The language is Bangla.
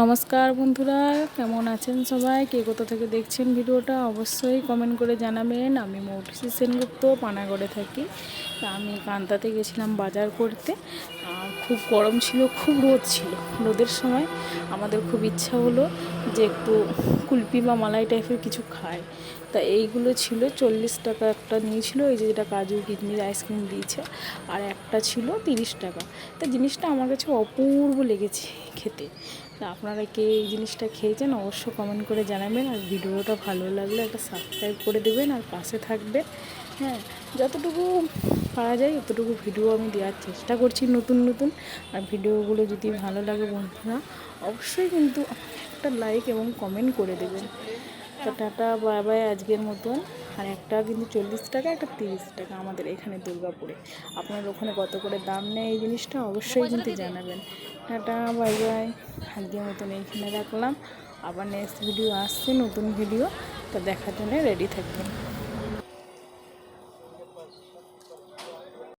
নমস্কার বন্ধুরা, কেমন আছেন সবাই? কে কোথা থেকে দেখছেন ভিডিওটা অবশ্যই কমেন্ট করে জানাবেন। আমি মৌটুসি সেনগুপ্ত, পানাগড়ে থাকি। আমি কান্তাতে গেছিলাম বাজার করতে। খুব গরম ছিল, খুব রোদ ছিল। রোদের সময় আমাদের খুব ইচ্ছা হলো যে একটু কুলপি বা মালাই টাইপের কিছু খায় তা এইগুলো ছিল, চল্লিশ টাকা একটা নিয়েছিল, এই যে যেটা কাজু কিডনির আইসক্রিম দিয়েছে, আর একটা ছিল তিরিশ টাকা। তা জিনিসটা আমার কাছে অপূর্ব লেগেছে খেতে। তা আপনারা কে এই জিনিসটা খেয়েছেন অবশ্য কমেন্ট করে জানাবেন, আর ভিডিওটা ভালো লাগলে একটা সাবস্ক্রাইব করে দেবেন, আর পাশে থাকবে হ্যাঁ যতটুকু পারা যায় ততটুকু ভিডিও আমি দেওয়ার চেষ্টা করছি নতুন নতুন। আর ভিডিওগুলো যদি ভালো লাগে বন্ধুরা অবশ্যই কিন্তু একটা লাইক এবং কমেন্ট করে দেবেন। তো টাটা বাই বাই আজকের মতন। আর একটা কিন্তু চল্লিশ টাকা একটা তিরিশ টাকা আমাদের এখানে দুর্গাপুরে। আপনার ওখানে কত করে দাম নেয় এই জিনিসটা অবশ্যই কিন্তু জানাবেন। টাটা বাই বাই আজকের মতন এইখানে রাখলাম। আবার নেক্সট ভিডিও আসছে নতুন ভিডিও তো দেখার জন্য রেডি থাকবেন। relationship